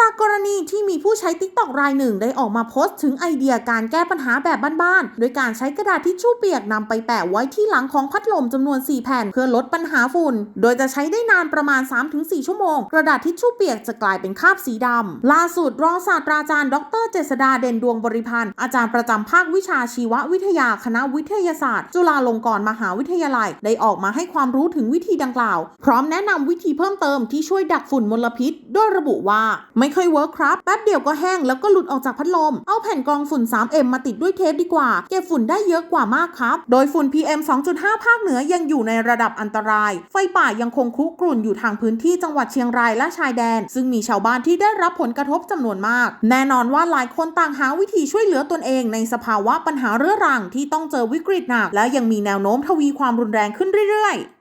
จากกรณีที่มีผู้ใช้ติ๊กตอกรายหนึ่งได้ออกมาโพสต์ถึงไอเดียการแก้ปัญหาแบบบ้านๆ โดยการใช้กระดาษทิชชู่เปียกนำไปแปะไว้ที่หลังของพัดลมจำนวน 4 แผ่น เพื่อลดปัญหาฝุ่น โดยจะใช้ได้นานประมาณ 3-4 ชั่วโมง กระดาษทิชชู่เปียกจะกลายเป็นคราบสีดำล่าสุดรองศาสตราจารย์ ดร เจษดาเด่นดวงบริพันธ์ อาจารย์ประจำภาควิชาชีววิทยาคณะวิทยาศาสตร์ จุฬาลงกรณ์มหาวิทยาลัย ได้ออกมาให้ความรู้ถึงวิธีดังกล่าว พร้อมแนะนำวิธีเพิ่มเติมที่ช่วยดักฝุ่นมลพิษ โดยระบุว่าไม่ค่อยเวิร์คครับแป๊บเดียวก็แห้งแล้วก็หลุดออกจากพัดลม เอาแผ่นกรองฝุ่น 3M มาติดด้วยเทปดีกว่า เก็บฝุ่นได้เยอะกว่ามากครับ โดยฝุ่น PM 2.5 ภาคเหนือยังอยู่ในระดับอันตราย ไฟป่ายังคงคุกรุ่นอยู่ทางพื้นที่จังหวัดเชียงรายและชายแดน ซึ่งมีชาวบ้านที่ได้รับผลกระทบจำนวนมาก แน่นอนว่าหลายคนต่างหาวิธีช่วยเหลือตนเองในสภาวะปัญหาเรื้อรังที่ต้องเจอวิกฤตหนักและยังมีแนวโน้มทวีความรุนแรงขึ้นเรื่อยๆ